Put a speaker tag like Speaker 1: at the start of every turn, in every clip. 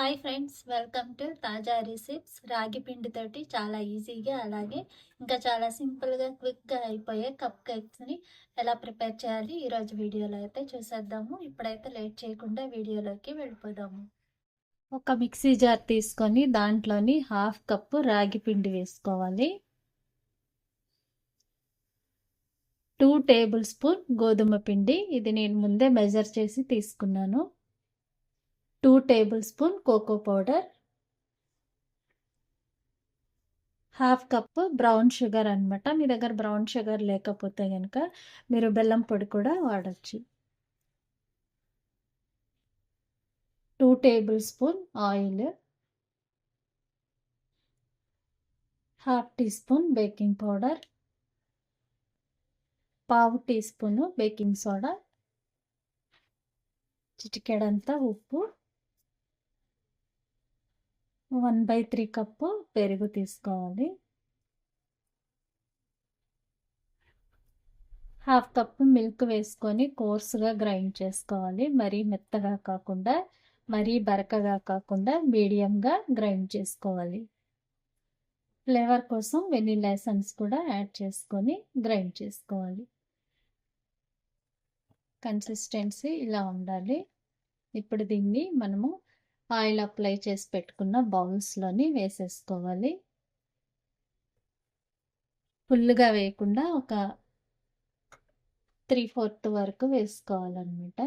Speaker 1: Hi friends welcome to Taja recipes రాగి పిండితోటి చాలా ఈజీగా అలాగే ఇంకా చాలా సింపుల్గా క్విక్గా అయిపోయే కప్ కేక్స్ని ఎలా ప్రిపేర్ చేయాలి ఈరోజు వీడియోలో అయితే చూసేద్దాము. ఇప్పుడైతే లేట్ చేయకుండా వీడియోలోకి వెళ్ళిపోదాము. ఒక మిక్సీ జార్ తీసుకొని దాంట్లోని హాఫ్ కప్పు రాగి పిండి వేసుకోవాలి. టూ టేబుల్ స్పూన్ గోధుమ పిండి. ఇది నేను ముందే మెజర్ చేసి తీసుకున్నాను. Two table spoon cocoa powder half cup brown sugar అనమాట మీ దగ్గర బ్రౌన్ షుగర్ లేకపోతే కనుక మీరు బెల్లం పొడి కూడా వాడచ్చు. Two table spoon oil half tea spoon baking powder పావు టీ స్పూను బేకింగ్ సోడా చిటికెడంతా ఉప్పు వన్ బై త్రీ కప్పు పెరుగు తీసుకోవాలి. హాఫ్ కప్పు మిల్క్ వేసుకొని కోర్సుగా గ్రైండ్ చేసుకోవాలి. మరీ మెత్తగా కాకుండా మరీ బరకగా కాకుండా మీడియంగా గ్రైండ్ చేసుకోవాలి. ఫ్లేవర్ కోసం వెనీలా ఎసెన్స్ కూడా యాడ్ చేసుకొని గ్రైండ్ చేసుకోవాలి. కన్సిస్టెన్సీ ఇలా ఉండాలి. ఇప్పుడు దీన్ని మనము ఆయిల్ అప్లై చేసి పెట్టుకున్న బౌల్స్లోని వేసేసుకోవాలి. ఫుల్గా వేయకుండా ఒక త్రీ ఫోర్త్ వరకు వేసుకోవాలన్నమాట.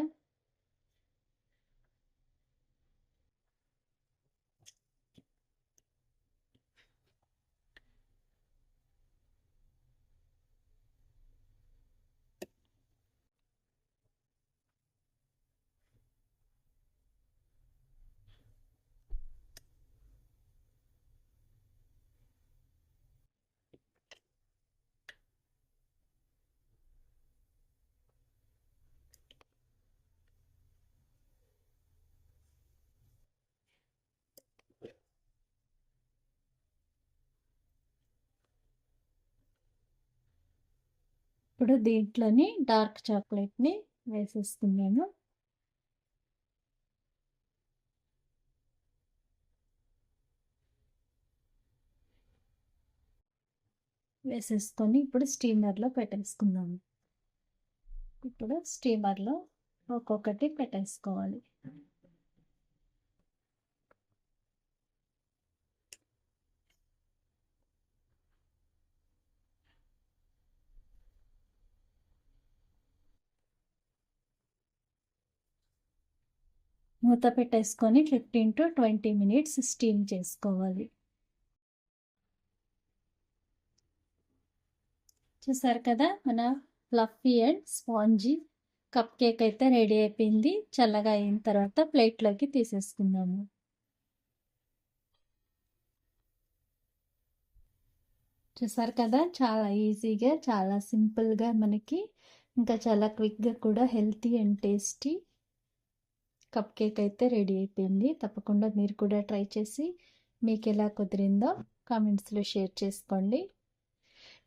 Speaker 1: ఇప్పుడు దీంట్లోని డార్క్ చాక్లెట్ని వేసేస్తున్నాను. వేసేసుకొని ఇప్పుడు స్టీమర్లో పెట్టేసుకుందాము ఇప్పుడు స్టీమర్లో ఒక్కొక్కటి పెట్టేసుకోవాలి. మూత పెట్టేసుకొని fifteen to twenty minutes steam చేసుకోవాలి. చూసారు కదా మన fluffy and spongy cup cake అయితే రెడీ అయిపోయింది. చల్లగా అయిన తర్వాత ప్లేట్లోకి తీసేసుకుందాము. చూసారు కదా చాలా ఈజీగా చాలా సింపుల్గా మనకి ఇంకా చాలా క్విక్గా కూడా healthy and tasty cup cake అయితే రెడీ అయిపోయింది. తప్పకుండా మీరు కూడా ట్రై చేసి మీకు ఎలా కుదిరిందో కామెంట్స్లో షేర్ చేసుకోండి.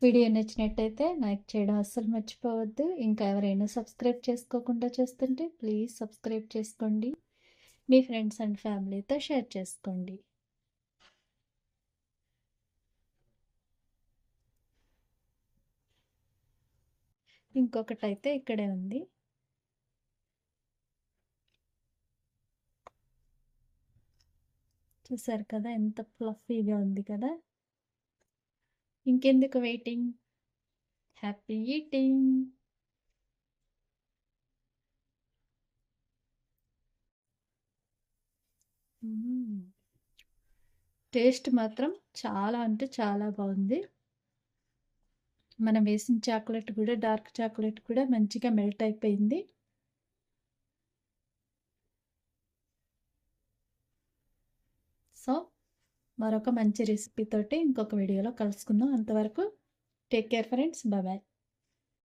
Speaker 1: వీడియో నచ్చినట్టయితే లైక్ చేయడం అస్సలు మర్చిపోవద్దు. ఇంకా ఎవరైనా సబ్స్క్రైబ్ చేసుకోకుండా చేస్తుంటే ప్లీజ్ సబ్స్క్రైబ్ చేసుకోండి. మీ ఫ్రెండ్స్ అండ్ ఫ్యామిలీతో షేర్ చేసుకోండి. ఇంకొకటి అయితే ఇక్కడే ఉంది. చూసారు కదా! ఎంత ఫ్లఫీగా ఉంది కదా! ఇంకెందుకు వెయిటింగ్? Happy eating! టేస్ట్ మాత్రం చాలా అంటే చాలా బాగుంది. మనం వేసిన చాక్లెట్ కూడా డార్క్ చాక్లెట్ కూడా మంచిగా మెల్ట్ అయిపోయింది. మరొక మంచి రెసిపీ తోటి ఇంకొక వీడియోలో కలుసుకుందాం. అంతవరకు టేక్ కేర్ ఫ్రెండ్స్ బాయ్